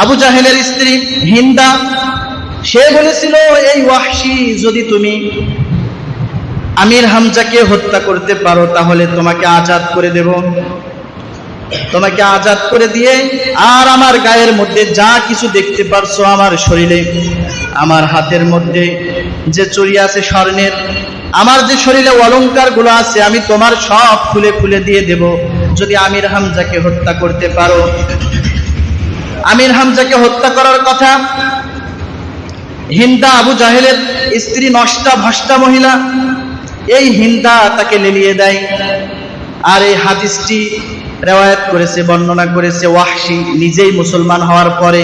আবু জাহেলের স্ত্রী হিন্দা, সে বলেছিল, এই ওয়াহশি, যদি তুমি আমির হামজাকে হত্যা করতে পারো, তাহলে তোমাকে আজাদ করে দেব। তোমাকে আজাদ করে দিয়ে আর আমার গায়ের মধ্যে যা কিছু দেখতে পারছ আমার শরীরে, আমার হাতের মধ্যে যে চুরি আছে স্বর্ণের, আমার যে শরীরে অলংকারগুলো আছে, আমি তোমার সব খুলে খুলে দিয়ে দেব। যদি আমির হামজাকে হত্যা করতে পারো আমির হামজাকে হত্যা করার কথা। হিন্দা আবু জাহেলের স্ত্রী নষ্টা ভষ্টা মহিলা, এই হিন্দা তাকে লেলিয়ে দেয়। আর এই হাদিসটি রেওয়ায়ত করেছে, বর্ণনা করেছে, ওয়াহশি নিজেই মুসলমান হওয়ার পরে।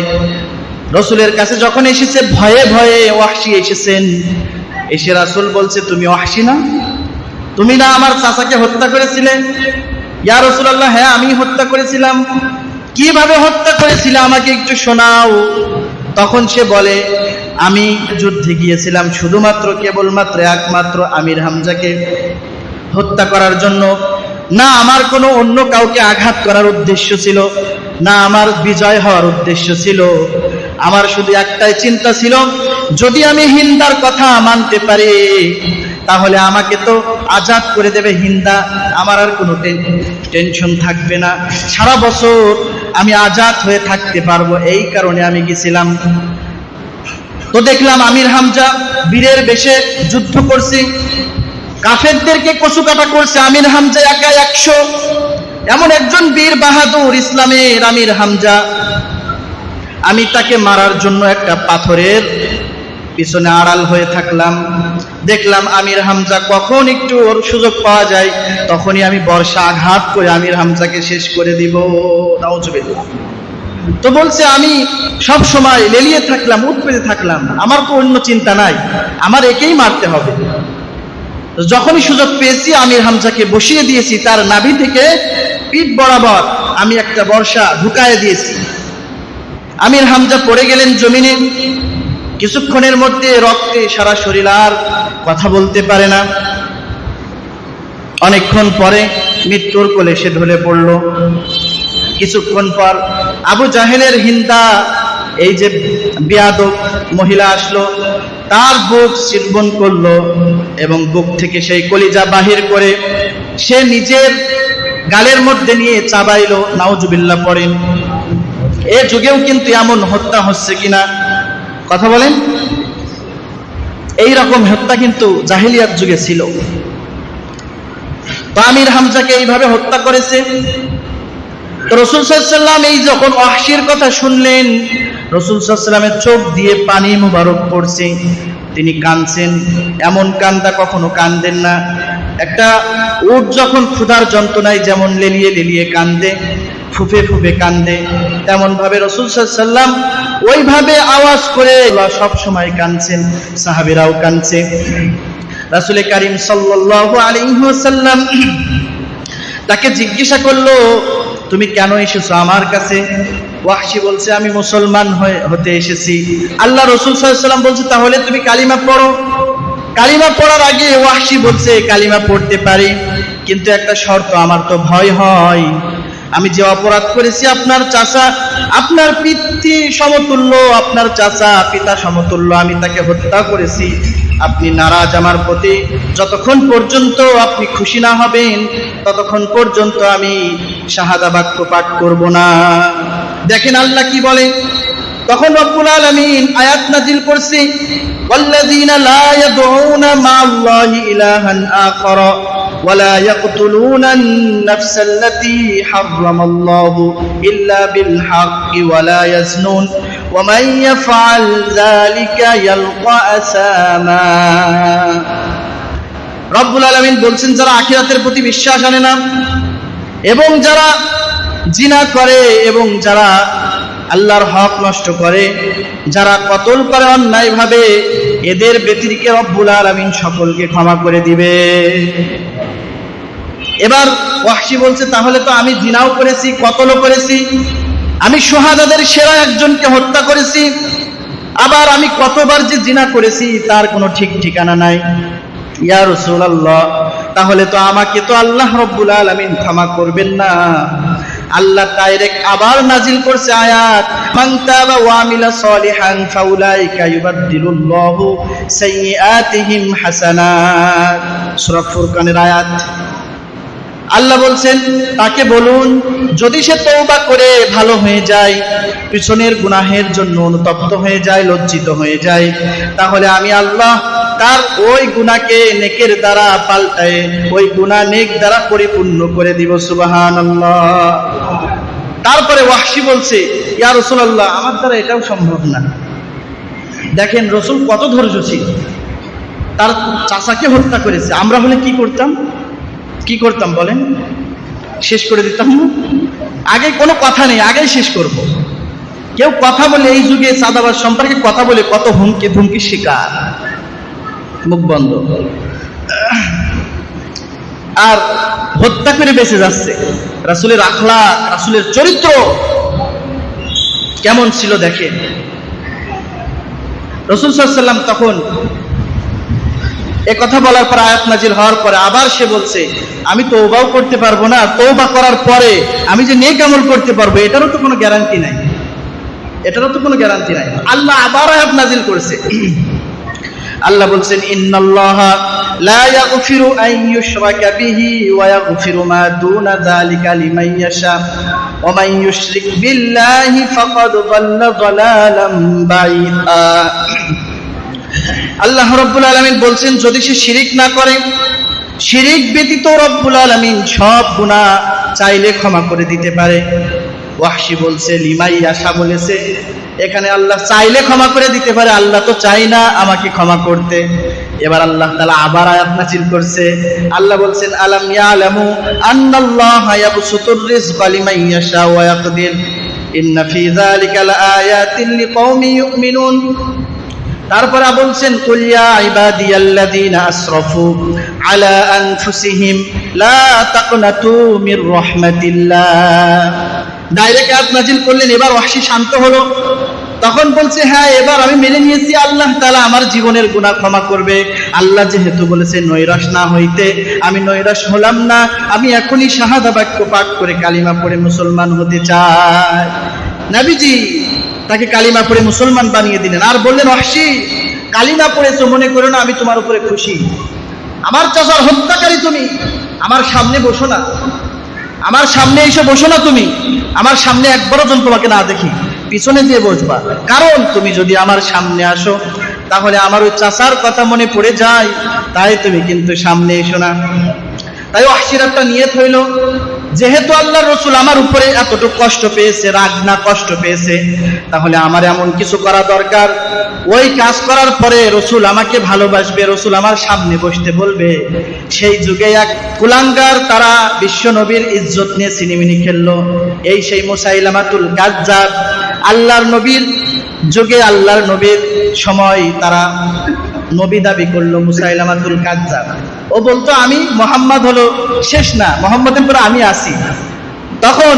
রসুলের কাছে যখন এসেছে, ভয়ে ভয়ে ওয়াহশি এসেছেন। এসে রাসুল বলছে, তুমি ওয়াহশি না? তুমি না আমার চাচাকে হত্যা করেছিলে? ইয়া রসুল আল্লাহ হ্যাঁ আমি হত্যা করেছিলাম। কীভাবে হত্যা করেছিল আমাকে একটু শোনাও। তখন সে বলে, আমি যুদ্ধে গিয়েছিলাম, শুধুমাত্র কেবলমাত্র একমাত্র আমির হামজাকে হত্যা করার জন্য। না, আমার কোনো অন্য কাউকে আঘাত করার উদ্দেশ্য ছিল, না, আমার বিজয় হওয়ার উদ্দেশ্য ছিল। আমার শুধু একটাই চিন্তা ছিল, যদি আমি হিন্দার কথা মানতে পারি, তাহলে আমাকে তো আজাদ করে দেবে হিন্দা। আমার আর কোনো টেনশন থাকবে না। সারা বছর আমি আজাদ হয়ে থাকতে পারব, এই কারণে আমি গেছিলাম। তো দেখলাম আমির হামজা বীরের বেশে যুদ্ধ করছি, কাফেরদেরকে কচু কাটা করছে। আমির হামজা একা একশো। এমন একজন বীর বাহাদুর ইসলামের আমির হামজা। আমি তাকে মারার জন্য একটা পাথরের পিছনে আড়াল হয়ে থাকলাম। দেখলাম আমির হামজা কখন একটু ওর সুযোগ পাওয়া যায়, তখনই আমি বর্ষা আঘাত করে আমির হামজাকে শেষ করে দিব। নাউজুবিল্লাহ। তো বলছে, আমি সব সময় লেলিয়ে থাকলাম উৎপেতে থাকলাম। আমার তো অন্য চিন্তা নাই, আমার একেই মারতে হবে। যখনই সুযোগ পেয়েছি, আমির হামজাকে বসিয়ে দিয়েছি, তার নাভি থেকে পিঠ বরাবর আমি একটা বর্ষা ঢুকায় দিয়েছি। আমির হামজা পড়ে গেলেন জমিনে কিছুক্ষণের মধ্যে রক্তে সারা শরীর আর কথা বলতে পারে না। অনেকক্ষণ পরে মৃত্যুর কোলে সে ঢলে পড়ল। কিছুক্ষণ পর আবু জাহেলের হিন্দা, এই যে বিয়াদক মহিলা আসলো, তার বুক চিরবন করল এবং বুক থেকে সেই কলিজা বাহির করে সে নিজের গালের মধ্যে নিয়ে চাবাইলো, নাউজুবিল্লাহ পড়েন। এ যুগেও কিন্তু এমন হত্যা হচ্ছে কিনা? কথা বলেন। এই রকম হত্যা কিন্তু জাহিলিয়াত যুগে ছিল। তো আমির হামজাকে এইভাবে হত্যা করেছে। রসুল সাল্লাম এই যখন অহাসির কথা শুনলেন, রসুল সাল্লামের চোখ দিয়ে পানি মুবারক পড়ছে। তিনি কাঁদছেন। এমন কান্দা কখনো কান্দেন না। একটা উট যখন ক্ষুধার যন্ত্রণায় যেমন লেলিয়ে লেলিয়ে কান্দে ফুফে ফুফে কান্দে। তেমন ভাবে রসুল সাল্লাম ওইভাবে আওয়াজ করে সব সময় কাঁদছেন, সাহাবিরাও কাঁদছে। রাসুল করিম সাল্লাল্লাহু আলাইহি তাকে জিজ্ঞাসা করল, তুমি কেন এসেছ আমার কাছে? ওয়াহশি বলছে, আমি মুসলমান হয়ে, হতে এসেছি। আল্লাহ রসুল সাল্লাম বলছে, তাহলে তুমি কালিমা পড়ো। কালিমা পড়ার আগে ওয়াহশি বলছে, কালিমা পড়তে পারি, কিন্তু একটা শর্ত, আমার তো ভয় হয়। আমি যে অপরাধ করেছি আপনার চাচা আপনার পিতৃ সমতুল্য আপনার চাচা পিতা সমতুল্য আমি তাকে হত্যা করেছি আপনি নারাজ আমার প্রতি যতক্ষণ পর্যন্ত আপনি খুশি না হবেন ততক্ষণ পর্যন্ত আমি শাহাদা বাক্য পাঠ করব না দেখেন আল্লাহ কি বলে তখন রব্বুল আলামিন আয়াত নাজিল করছি والذين لا يدعون مع الله إلها آخر ولا يقتلون النفس التي حرم الله إلا بالحق ولا يزنون ومن يفعل ذلك يلقى أثاما রব্বুল আলমিন বলছেন যারা আখিরাতের প্রতি বিশ্বাস আনে না এবং যারা জিনা করে এবং যারা আল্লাহর হক নষ্ট করে যারা কতল করে অন্যায় ভাবে এদের ব্যতিরিকে রব্বুল আলমিন সকলকে ক্ষমা করে দিবে এবার ওয়াহশি বলছে, তাহলে তো আমি জিনাও করেছি, কতলও করেছি। আমি সোহাদাদের সেরা একজনকে হত্যা করেছি। আবার আমি কতবার যে জিনা করেছি, তার কোনো ঠিক ঠিকানা নাই। ইয়া রাসূলুল্লাহ, তাহলে তো আমাকে তো আল্লাহ রব্বুল আলামিন ক্ষমা করবেন না। আল্লাহ ডাইরেক্ট আবার নাজিল করছে আয়াত, মান তাবা ওয়া আমিলা সলিহান ফাউলাইকা ইউবাদদিলুল্লাহু সাইয়্যাতিহিম হাসানাত। সূরা ফুরকানের আয়াত। আল্লাহ বলছেন, তাকে বলুন, যদি সে তওবা করে ভালো হয়ে যায়, পিছনের গুনাহের জন্য অনুতপ্ত হয়ে যায়, লজ্জিত হয়ে যায়, তাহলে আমি আল্লাহ তার ওই গুনাহকে নেকের দ্বারা পাল্টায়, ওই গুনাহ নেক দ্বারা পরিপূর্ণ করে দিব, সুবহানাল্লাহ। তারপরে ওয়াহশি বলছে, ইয়া রাসূলুল্লাহ, আমার দ্বারা এটাও সম্ভব না। দেখেন, রসুল কত ধৈর্যশীল। তার চাচাকে হত্যা করেছে। আমরা হলে কি করতাম? কি করতাম বলেন? শেষ করে দিতাম। আগে কোনো কথা নেই, আগেই শেষ করব। কেউ কথা বলে এই যুগে চাঁদাবাজ সম্পর্কে কথা বলে কত হুমকি ধুমকি শিকার। মুখ বন্ধ। আর হত্যা করে বেঁচে যাচ্ছে। রাসুলের আখলা রাসুলের চরিত্র কেমন ছিল দেখেন। রসুল সাল্লাম তখন এ কথা বলার পর আয়াত নাজিল হওয়ার পরে আবার সে বলছে, আমি তৌবাও করতে পারব না তৌবা করার পরে আমি যে নেক আমল করতে পারব, এটারও তো কোনো গ্যারান্টি নাই। এটারও তো কোনো গ্যারান্টি নাই। আল্লাহ আবার আয়াত নাজিল করেছে। আল্লাহ বলছেন, ইন্নাল্লাহা লা ইয়াগফিরু আন ইউশরাকা বিহি ওয়া ইয়াগফিরু মা দুনা যালিকা লিমান ইয়াশা ওয়া মান ইউশরিক বিল্লাহি ফাকাদ দাল্লা দালালাম বাঈদা। আল্লাহ রব্বুল আলমিন বলছেন, যদি সে শিরিক না করে, শিরিক ব্যতীত রব্বুল আলমিন সব গুণা চাইলে ক্ষমা করে দিতে পারে। ওয়াহশি বলছে, লিমাই আশা বলেছে, এখানে আল্লাহ চাইলে ক্ষমা করে দিতে পারে, আল্লাহ তো চাই না আমাকে ক্ষমা করতে। এবার আল্লাহ তালা আবার আয়াত নাজিল করছে। আল্লাহ বলছেন, আলাম ইয়ালামু আন্নাল্লাহ ইয়াবসুতুর ইয়াশা ওয়া ইয়াকদির। ইন্না ফি যালিকা ইউমিনুন। তারপরে বলছেন কুলিয়া ইবাদিয়াল্লাযীনা আসরাফু আলা আনফুসিহিম, লা তাকনাতু মির রাহমাতিল্লাহ। ডাইরেক্ট আয়াত নাজিল করলেন, এবার ওয়াহশী শান্ত হলো। তখন বলছে হ্যাঁ এবার আমি মেনে নিয়েছি, আল্লাহ তাআলা আমার জীবনের গুনাহ ক্ষমা করবে। আল্লাহ যেহেতু বলেছে, নৈরাশ না হইতে আমি নৈরাশ হলাম না, আমি এখনই শাহাদা বাক্য পাঠ করে কালিমা পড়ে মুসলমান হতে চাই। নবীজি তাকে কালিমা পড়ে মুসলমান বানিয়ে দিলেন। আর বললেন অহসি কালিমা পড়েছো, মনে করো না, আমি তোমার উপরে খুশি। আমার চাচার হত্যাকারী তুমি, আমার সামনে বসো না। আমার সামনে এসে বসো না তুমি। আমার সামনে একবারও জন তোমাকে না দেখি। পিছনে দিয়ে বসবা। কারণ, তুমি যদি আমার সামনে আসো, তাহলে আমার ওই চাচার কথা মনে পড়ে যায়। তাই তুমি কিন্তু সামনে এসো না। তাই অহসির একটা নিয়ত হইল যেহেতু আল্লাহ রসুল আমার উপরে এতটুকু কষ্ট পেয়েছে, রাগ না কষ্ট পেয়েছে, তাহলে আমার এমন কিছু করা দরকার? ওই কাজ করার পরে রসুল আমাকে ভালোবাসবে, রসুল আমার সামনে বসতে বলবে। সেই যুগে এক কুলাঙ্গার তারা বিশ্ব নবীর ইজ্জত নিয়ে সিনেমিনি খেললো। এই সেই মুসাইলামাতুল গাজ্জাব, আল্লাহর নবীর যুগে আল্লাহর নবীর সময় তারা নবী দাবি করল মুসাইলামাতুল কাজ্জাব ও বলতো, আমি মোহাম্মদ হলো শেষ না, মোহাম্মদের পরে আমি আসি তখন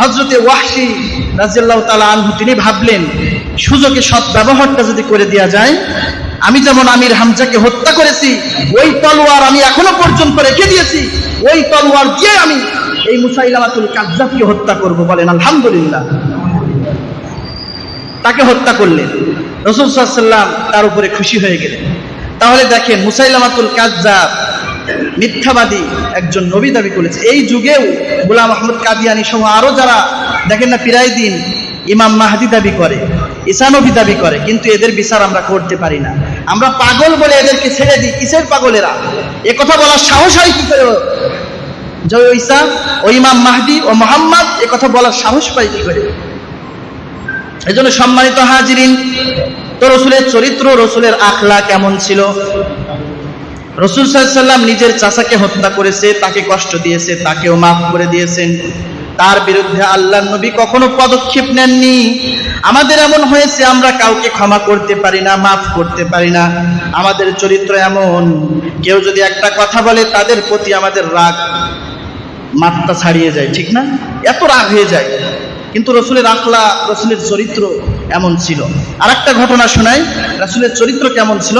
হজরতে ওয়াহশি রাজিয়াল্লাহ তালা আনহু তিনি ভাবলেন, সুযোগে সৎ ব্যবহারটা যদি করে দেওয়া যায়, আমি যেমন আমির হামজাকে হত্যা করেছি, ওই তলোয়ার আমি এখনও পর্যন্ত রেখে দিয়েছি, ওই তলোয়ার দিয়ে আমি এই মুসাইলামাতুল কাজ্জাবকে হত্যা করব। বলেন, আলহামদুলিল্লাহ। তাকে হত্যা করলেন। রসুল সাল্লাম তার উপরে খুশি হয়ে গেলেন। তাহলে দেখেন মুসাইলামাতুল কাজ্জাব মিথ্যাবাদী একজন নবী দাবি করেছে। এই যুগেও গোলাম আহমদ কাদিয়ানি সহ আরও যারা দেখেন না প্রায় দিন ইমাম মাহাদি দাবি করে ঈসানবী দাবি করে, কিন্তু এদের বিচার আমরা করতে পারি না। আমরা পাগল বলে এদেরকে ছেড়ে দিই, কিসের পাগলেরা? এ কথা বলার সাহস হয় কি করে? জয় ঈসা, ও ইমাম মাহদি, ও মোহাম্মদ, এ কথা বলার সাহস পাই কি করে? এই জন্য সম্মানিত হাজিরিন তো রসুলের চরিত্র, রসুলের আখলা কেমন ছিল? রসুল সাল্লাম নিজের চাচাকে হত্যা করেছে, তাকে কষ্ট দিয়েছে, তাকেও মাফ করে দিয়েছেন। তার বিরুদ্ধে আল্লাহ নবী কখনো পদক্ষেপ নেননি। আমাদের এমন হয়েছে, আমরা কাউকে ক্ষমা করতে পারি না, মাফ করতে পারি না। আমাদের চরিত্র এমন, কেউ যদি একটা কথা বলে, তাদের প্রতি আমাদের রাগ মাত্রা ছাড়িয়ে যায়, ঠিক না? এত রাগ হয়ে যায়। কিন্তু রসুলের আখলা রসুলের চরিত্র এমন ছিল? আর একটা ঘটনা শোনাই, রসুলের চরিত্র কেমন ছিল?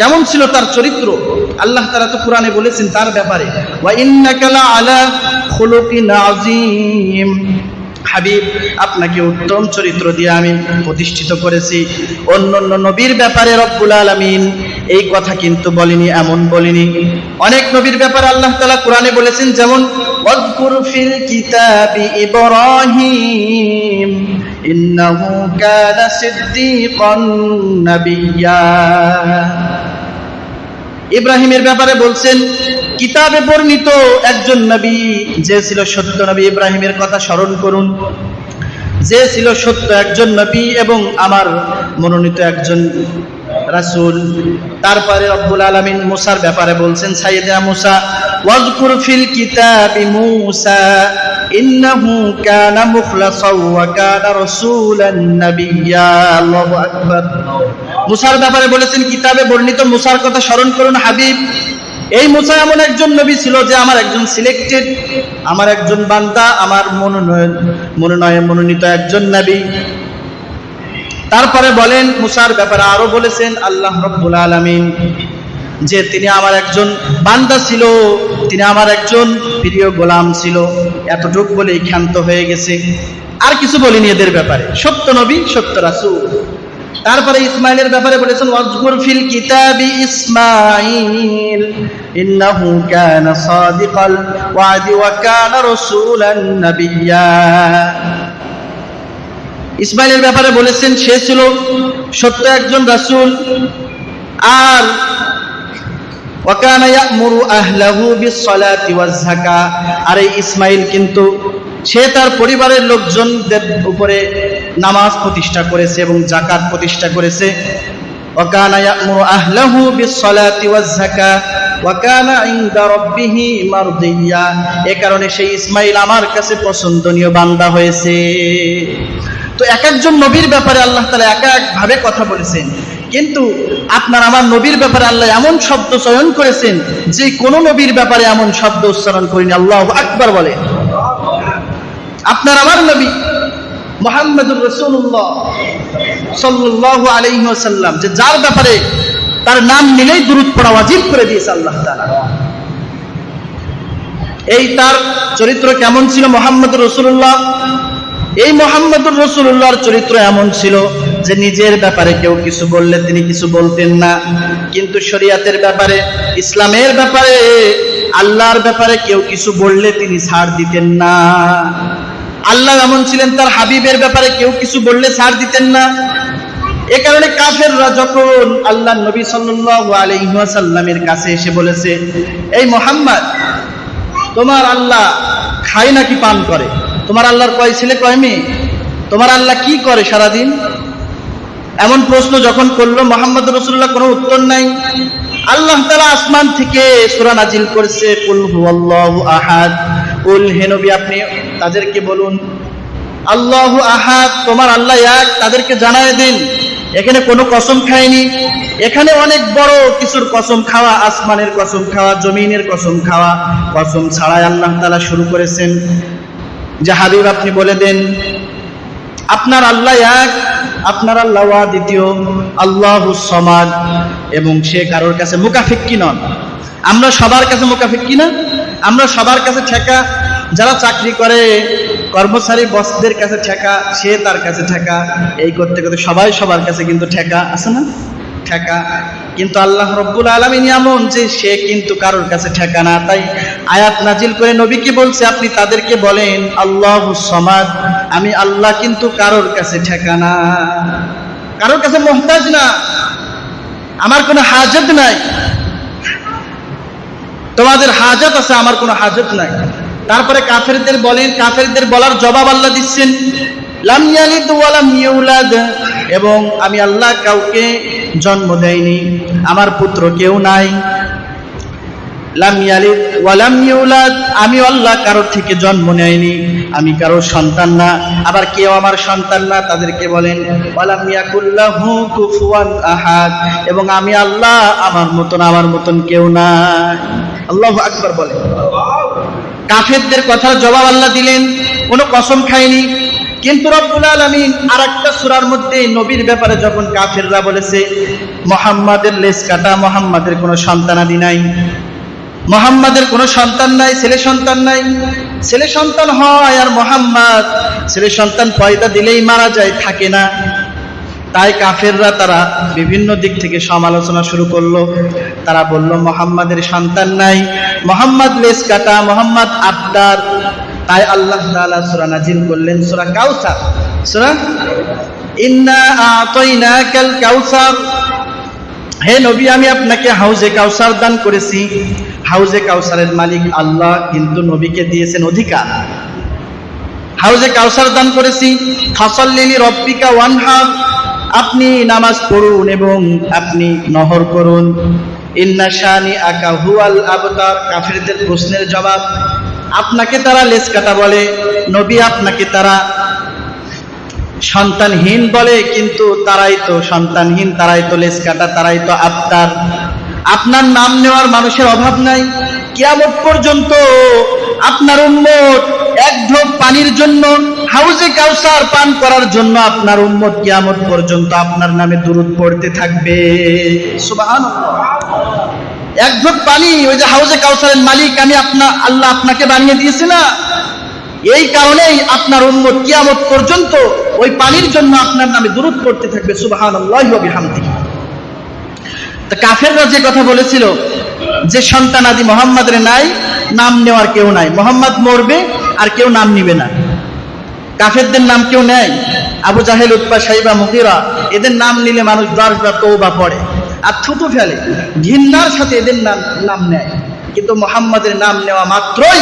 কেমন ছিল তার চরিত্র? আল্লাহ তারা তো কোরআনে বলেছেন তার ব্যাপারে হাবিব, আপনাকে উত্তম চরিত্র দিয়ে আমি প্রতিষ্ঠিত করেছি। অন্য অন্য নবীর ব্যাপারে রব্বুল আলামিন এই কথা কিন্তু বলিনি, এমন বলিনি। অনেক নবীর ব্যাপারে আল্লাহ তাআলা কোরআনে বলেছেন, যেমন কিতাবি ইব্রাহিম। ইন্নাহু কানা সিদ্দীকান নাবিয়্যা ইব্রাহিমের ব্যাপারে বলছেন, কিতাবে বর্ণিত একজন নবী, যে ছিল সত্য নবী, ইব্রাহিমের কথা স্মরণ করুন। যে ছিল সত্য একজন নবী এবং আমার মনোনীত একজন রাসূল। তারপরে রব্বুল আলামিন মুসার ব্যাপারে বলছেন, সাইয়েদা মুসা, ওয়াজকুর ফিল কিতাবি মুসা। কানা মুখলাসাও ওয়া কানা রাসূলান নাবিয়্যা। আল্লাহু আকবার। মুসার ব্যাপারে বলেছেন, কিতাবে বর্ণিত মুসার কথা স্মরণ করুন হাবিব। এই মুসা এমন একজন নবী ছিল যে আমার একজন সিলেক্টেড আমার একজন বান্দা, আমার মনোনয়ন মনোনয়ন মনোনীত একজন নবী। তারপরে বলেন, মুসার ব্যাপারে আরও বলেছেন, আল্লাহ রব্বুল আলামিন যে তিনি আমার একজন বান্দা ছিল, তিনি আমার একজন প্রিয় গোলাম ছিল। এতটুক বলেই ক্ষান্ত হয়ে গেছে। আর কিছু বলিনি এদের ব্যাপারে। সত্য নবী, সত্য রাসূল। তারপরে ইসমাইলের ব্যাপারে বলেছেন, ওয়াজকুর ফিল কিতাবি ইসমাইল, ইন্নাহু কানা সাদিকাল ওয়াদি ওয়া কানা রাসূলান নাবিয়্যা ইসমাইলের ব্যাপারে বলেছেন, সে ছিল সত্য একজন রাসূল। আর ওয়াকানা ইয়ামুরু আহলাহু বিসসালাতি ওয়াজ আর এই ইসমাইল কিন্তু সে তার পরিবারের লোকজনদের উপরে নামাজ প্রতিষ্ঠা করেছে এবং জাকাত প্রতিষ্ঠা করেছে। এ কারণে সেই ইসমাইল আমার কাছে পছন্দনীয় বান্দা হয়েছে। তো এক একজন নবীর ব্যাপারে আল্লাহ তাআলা এক এক ভাবে কথা বলেছেন। কিন্তু আপনার আমার নবীর ব্যাপারে আল্লাহ এমন শব্দ চয়ন করেছেন যে কোন নবীর ব্যাপারে এমন শব্দ উচ্চারণ করিনি। আল্লাহ আকবার বলে। আপনার আমার নবী মোহাম্মদুর রসুল্লাহ সাল্লাল্লাহু আলাইহি ওয়াসাল্লাম, যে যার ব্যাপারে তার নাম নিলেই দুরুদ পড়া ওয়াজিব করে দিয়েছে আল্লাহ তাআলা। এই তার চরিত্র কেমন ছিল মোহাম্মদ রসুল্লাহ এই মোহাম্মদুর রসুল্লাহর চরিত্র এমন ছিল যে নিজের ব্যাপারে কেউ কিছু বললে তিনি কিছু বলতেন না। কিন্তু শরিয়াতের ব্যাপারে, ইসলামের ব্যাপারে, আল্লাহর ব্যাপারে কেউ কিছু বললে তিনি ছাড় দিতেন না। আল্লাহ এমন ছিলেন, তার হাবিবের ব্যাপারে কেউ কিছু বললে ছাড় দিতেন না। এ কারণে কাফেররা যখন আল্লাহ নবী ওয়াসাল্লামের কাছে এসে বলেছে, এই মোহাম্মদ, তোমার আল্লাহ খায় নাকি পান করে? তোমার আল্লাহর কয় ছেলে, কয় মেয়ে? তোমার আল্লাহ কি করে সারাদিন? এমন প্রশ্ন যখন করল, মোহাম্মদ রসুল্লাহ কোনো উত্তর নাই। আল্লাহ তালা আসমান থেকে সুরা নাজিল করছে, কুল হুয়াল্লাহু আহাদ। কুল, হে নবী, আপনি তাদেরকে বলুন। আল্লাহু আহাদ, তোমার আল্লাহ এক, তাদেরকে জানায় দিন। এখানে কোনো কসম খায়নি। এখানে অনেক বড় কিছুর কসম খাওয়া, আসমানের কসম খাওয়া, জমিনের কসম খাওয়া। কসম ছাড়াই আল্লাহ তালা শুরু করেছেন। যে হাবিব, আপনি বলে দেন, আপনার আল্লাহ এক আপনার আল্লাহ দ্বিতীয়, আল্লাহ সমাদ, এবং সে কারোর কাছে মুকাফিক কি নন? আমরা সবার কাছে মুকাফিক কি না? আমরা সবার কাছে ঠেকা, যারা চাকরি করে, কর্মচারী বসদের কাছে ঠেকা, সে তার কাছে ঠেকা, এই করতে করতে সবাই সবার কাছে কিন্তু ঠেকা আছে না? ঠেকা। কিন্তু আল্লাহ রব্বুল আলমিন এমন যে সে কিন্তু কারোর কাছে ঠেকা না। তাই আয়াত নাজিল করে নবীকে বলছে? আপনি তাদেরকে বলেন, আল্লাহ সমাজ আমি আল্লাহ কিন্তু কারোর কাছে ঠেকা না। কারোর কাছে মোহতাজ না। আমার কোনো হাজত নাই। তোমাদের হাজত আছে, আমার কোনো হাজত নাই। তারপরে কাফেরদের বলেন, কাফেরদের বলার জবাব আল্লাহ দিচ্ছেন লাম ইয়ালিদ ওয়া ইউলাদ। এবং আমি আল্লাহ কাউকে জন্ম দেয়নি আমার পুত্র কেউ নাই। লাম ইয়ালিদ ওয়া ইউলাদ, আমি আল্লাহ কারোর থেকে জন্ম নেয়নি আমি কারোর সন্তান না। আবার কেউ আমার সন্তান না, তাদেরকে বলেন ওয়ালাম ইয়াকুল্লাহু কুফুয়ান আহাদ। এবং আমি আল্লাহ আমার মতন আমার মতন কেউ নাই। আল্লাহু আকবার বলেন। কাফেরদের কথার জবাব আল্লাহ দিলেন, কোনো কসম খায়নি কিন্তু রব্বুল আলমিন আর একটা সুরার মধ্যে নবীর ব্যাপারে যখন কাফেররা বলেছে, মোহাম্মদের লেস কাটা, মোহাম্মদের কোনো সন্তানাদি নাই, মোহাম্মদের কোনো সন্তান নাই, ছেলে সন্তান নাই, ছেলে সন্তান হয় আর মোহাম্মদ ছেলে সন্তান পয়দা দিলেই মারা যায়, থাকে না। তাই কাফেররা তারা বিভিন্ন দিক থেকে সমালোচনা শুরু করল। তারা বলল, মোহাম্মদের সন্তান নাই, মোহাম্মদ লেস কাটা, মোহাম্মদ আবদার তাই আল্লাহ তাআলা সূরা নাজিল করলেন সূরা কাউসার। সূরা? ইন্না আতাইনাকাল কাউসার। হে নবী, আমি আপনাকে হাউজে কাউসার দান করেছি। হাউজে কাউসারের মালিক আল্লাহ কিন্তু নবীকে দিয়েছেন অধিকার। হাউজে কাউসার দান করেছি। ফাসাল্লিলি রব্বিকা ওয়ানহার আপনি নামাজ পড়ুন এবং আপনি নহর করুন। ইন্না শানি আকা হুয়াল আবতার। কাফিরদের প্রশ্নের জবাব আপনাকে তারা লেস কাটা বলে, নবী আপনাকে তারা সন্তানহীন বলে, কিন্তু তারাই তো সন্তানহীন, তারাই তো লেস কাটা, তারাই তো আবতার আপনার নাম নেওয়ার মানুষের অভাব নাই। কিয়ামত পর্যন্ত আপনার উন্মত এক ঢোক পানির জন্য, হাউজে কাউসার পান করার জন্য আপনার উম্মত কিয়ামত পর্যন্ত আপনার নামে দুরুদ পড়তে থাকবে। সুবহানাল্লাহ। এক ঢোক পানি ওই যে হাউজে কাউসারের মালিক, আমি আপনার আল্লাহ আপনাকে বানিয়ে দিয়েছি না? এই কারণেই আপনার উম্মত কিয়ামত পর্যন্ত ওই পানির জন্য আপনার নামে দূরত করতে থাকবে তা কাফেররা যে কথা বলেছিল, যে সন্তান আদি মোহাম্মদের নাই, নাম নেওয়ার কেউ নাই। মোহাম্মদ মরবে, আর কেউ নাম নিবে না। কাফেরদের নাম কেউ নেয়? আবু জাহেল উৎপা সাইবা মুকিরা এদের নাম নিলে মানুষ দশবা তৌবা পড়ে। আর থুতু ফেলে। ঘিন্নার সাথে এদের নাম নাম নেয়। কিন্তু মোহাম্মদের নাম নেওয়া মাত্রই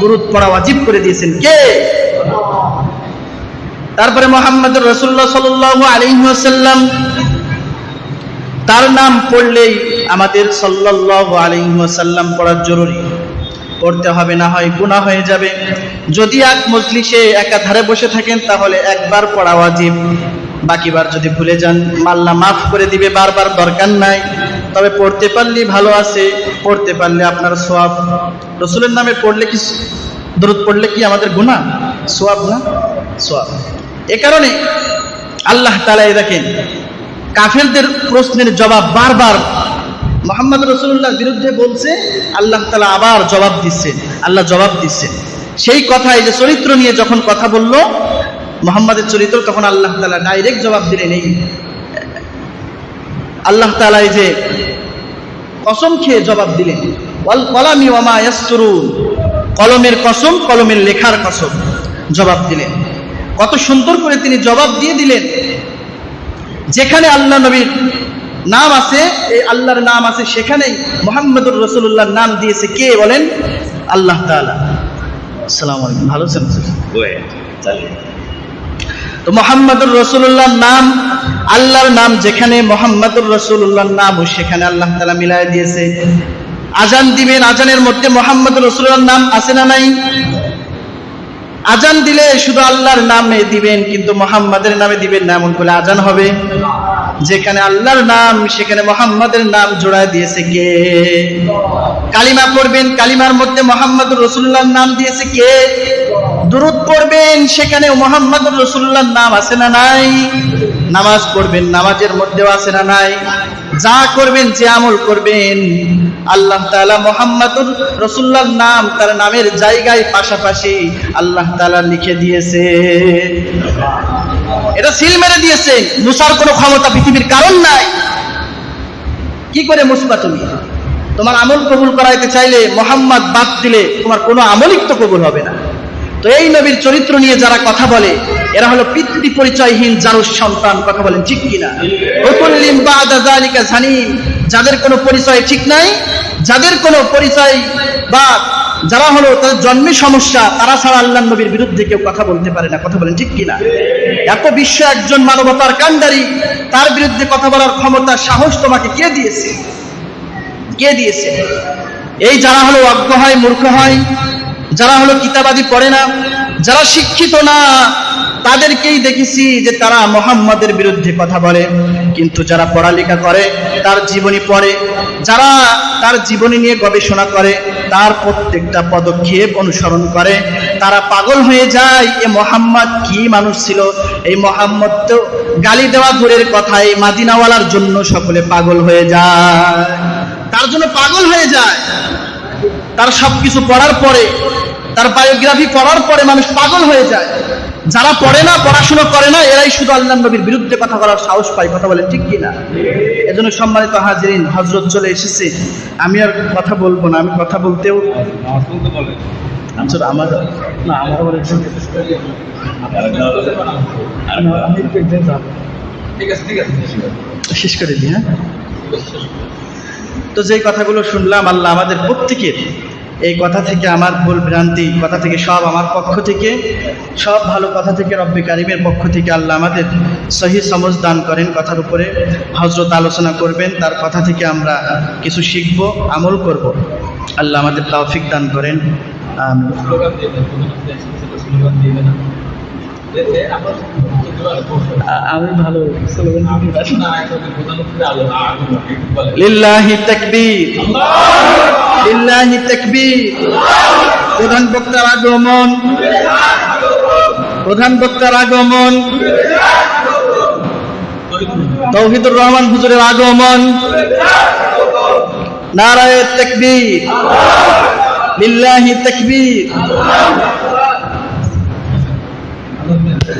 দুরুদ পড়া ওয়াজিব করে দিয়েছেন কে? তারপরে মোহাম্মদ রসুল্লাহ সাল্লাহ আলিহাসাল্লাম তার নাম পড়লেই আমাদের সাল্লাল্লাহু আলাইহি ওয়াসাল্লাম পড়া জরুরি। পড়তে হবে, না হয় গুনাহ হয়ে যাবে। যদি এক মজলিসে একাধারে বসে থাকেন, তাহলে একবার পড়া ওয়াজিব। বাকিবার যদি ভুলে যান, মাল্লা মাফ করে দিবে, বারবার দরকার নাই। তবে পড়তে পারলে ভালো আছে, পড়তে পারলে আপনার সোয়াব। রসুলের নামে পড়লে কি দরুদ পড়লে কি আমাদের গুনাহ? সোয়াব না? সোয়াব। এ কারণে আল্লাহ তাআলা এই দেখেন, কাফেরদের প্রশ্নের জবাব বারবার মোহাম্মদ রসুল্লাহর বিরুদ্ধে বলছে, আল্লাহ তালা আবার জবাব দিচ্ছেন, আল্লাহ জবাব দিচ্ছেন। সেই কথাই যে চরিত্র নিয়ে যখন কথা বলল মোহাম্মদের চরিত্র তখন আল্লাহ তালা ডাইরেক্ট জবাব দিলেন এই, আল্লাহ তালা এই যে কসম খেয়ে জবাব দিলেন। কলামি ওয়ামা ইয়াসতুরুন। কলমের কসম, কলমের লেখার কসম জবাব দিলেন। কত সুন্দর করে তিনি জবাব দিয়ে দিলেন। যেখানে আল্লাহ নবীর নাম আছে, এই আল্লাহর নাম আছে সেখানেই মোহাম্মদুর রসুল্লাহর নাম দিয়েছে কে বলেন? আল্লাহ তাআলা। আসসালামু আলাইকুম। ভালো আছেন? তো মোহাম্মদুর রসুল্লাহর নাম, আল্লাহর নাম যেখানে, মোহাম্মদুর রসুল্লাহর নাম সেখানে আল্লাহ তালা মিলাই দিয়েছে। আজান দিবেন, আজানের মধ্যে মোহাম্মদ রসুল্লাহর নাম আছে না নাই? আজান দিলে শুধু আল্লাহর নামে দিবেন, কিন্তু মোহাম্মদের নামে দিবেন না, এমন করলে আজান হবে। যেখানে আল্লাহর নাম, সেখানে মোহাম্মদের নাম জোড়া দিয়েছে কে? কালিমা পড়বেন, কালিমার মধ্যে মোহাম্মদ রসুল্লাহর নাম দিয়েছে কে? দুরুদ পড়বেন সেখানে মোহাম্মদ রসুল্লাহর নাম আছে না নাই? নামাজ পড়বেন, নামাজের মধ্যেও আছে না নাই? যা করবেন, যে আমল করবেন, আল্লাহ তাআলা মোহাম্মদুর রসুল্লাহর নাম তার নামের জায়গায় পাশাপাশি আল্লাহ তাআলা লিখে দিয়েছে। এটা সিল মেরে দিয়েছে। মুসার কোনো ক্ষমতা পৃথিবীর কারণ নাই। কি করে মুসবা তুমি? তোমার আমল কবুল করাইতে চাইলে মোহাম্মদ বাদ দিলে তোমার কোনো আমলিক তো কবুল হবে না। তো এই নবীর চরিত্র নিয়ে যারা কথা বলে, এরা হলো পিতৃ পরিচয়হীন জারুর সন্তান, কথা বলেন ঠিক কিনা? হুকুল্লিম বাদা যালিকা জানিম। যাদের কোনো পরিচয় ঠিক নাই, যাদের কোনো পরিচয় বা যারা হলো তাদের জন্মে সমস্যা, তারা ছাড়া আল্লাহ নবীর বিরুদ্ধে কেউ কথা বলতে পারে না, কথা বলেন ঠিক কিনা? এত বিশ্ব একজন মানবতার কান্ডারি তার বিরুদ্ধে কথা বলার ক্ষমতা সাহস তোমাকে কে দিয়েছে? কে দিয়েছে? এই যারা হলো অজ্ঞ হয়, মূর্খ হয় যারা হলো কিতাবাদি পড়ে না, যারা শিক্ষিত না, তাদেরকেই দেখেছি যে তারা মোহাম্মদের বিরুদ্ধে কথা বলে। কিন্তু যারা পড়ালেখা করে, তার জীবনী পড়ে। যারা তার জীবনী নিয়ে গবেষণা করে, তার প্রত্যেকটা পদক্ষেপ অনুসরণ করে। তারা পাগল হয়ে যায়, এ মোহাম্মদ কি মানুষ ছিল? এই মোহাম্মদ তো গালি দেওয়া দূরের কথা, এই মাদিনাওয়ালার জন্য সকলে পাগল হয়ে যায়। তার জন্য পাগল হয়ে যায়। তার সবকিছু পড়ার পরে তার বায়োগ্রাফি পড়ার পরে মানুষ পাগল হয়ে যায়। যারা পড়ে না পড়াশোনা করে না এরাই শুধু আল্লাহ নবীর বিরুদ্ধে কথা বলার সাহস পায় কথা বলে ঠিক কিনা? এজন্য সম্মানিত হাজিরিন হজরত চলে এসেছে। আমি আর কথা বলব না আমি কথা বলতেও আচ্ছা আমার না আমার আমি একটু ঠিক আছে ঠিক আছে। শেষ করে দিই হ্যাঁ? তো যে কথাগুলো শুনলাম আল্লাহ আমাদের প্রত্যেকের এই কথা থেকে আমার ভুল ভ্রান্তি কথা থেকে সব আমার পক্ষ থেকে, সব ভালো কথা থেকে রব্বি কারিমের পক্ষ থেকে আল্লাহ আমাদের সহি সমজ দান করেন। কথার উপরে হজরত আলোচনা করবেন, তার কথা থেকে আমরা কিছু শিখব, আমল করব। আল্লাহ আমাদের তাওফিক দান করেন। আমিন। আমি ভালো লিল্লাহি তাকবীর। লিল্লাহি তাকবীর। প্রধান বক্তার আগমন। প্রধান বক্তার আগমন। তৌহিদুর রহমান হুজুরের আগমন। নারায়ে তাকবীর। লিল্লাহি তাকবীর।